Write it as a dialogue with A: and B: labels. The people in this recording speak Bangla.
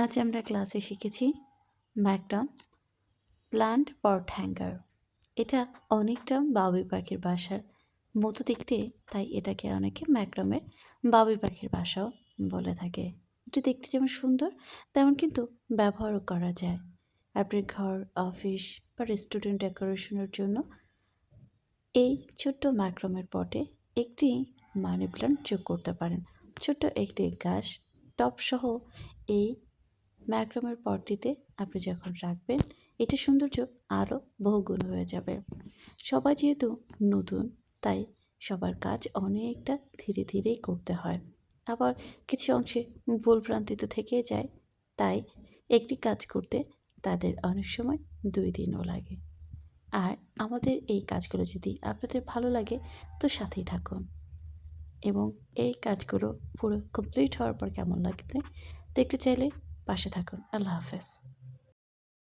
A: আজ আমরা ক্লাসে শিখেছি ম্যাকডম প্লান্ট পট হ্যাঙ্গার। এটা অনেকটা বাবুই পাখির বাসার মতো দেখতে, তাই এটাকে অনেকে ম্যাকডমের বাবুই পাখির বাসাও বলে থাকে। এটা দেখতে যেমন সুন্দর, তেমন কিন্তু ব্যবহারও করা যায়। আপনি ঘর, অফিস বা রেস্টুরেন্ট ডেকোরেশনের জন্য এই ছোট্ট ম্যাক্রমের পটে একটি মানি প্লান্ট যোগ করতে পারেন। ছোট্ট একটি গাছ, টপসহ এই ম্যাক্রমের পটটিতে আপনি যখন রাখবেন এটা সৌন্দর্য আরও বহুগুণ হয়ে যাবে। সবাই যেহেতু নতুন, তাই সবার কাজ অনেকটা ধীরে ধীরেই করতে হয়। আবার কিছু অংশে ভুলভ্রান্তি তো থেকে যায়, তাই একটি কাজ করতে তাদের অনেক সময় দুই দিনও লাগে। আর আমাদের এই কাজগুলো যদি আপনাদের ভালো লাগে, তো সাথেই থাকুন। এবং এই কাজগুলো পুরো কমপ্লিট হওয়ার পর কেমন লাগবে, দেখতে চাইলে পাশে থাকুন। আল্লাহ হাফেজ।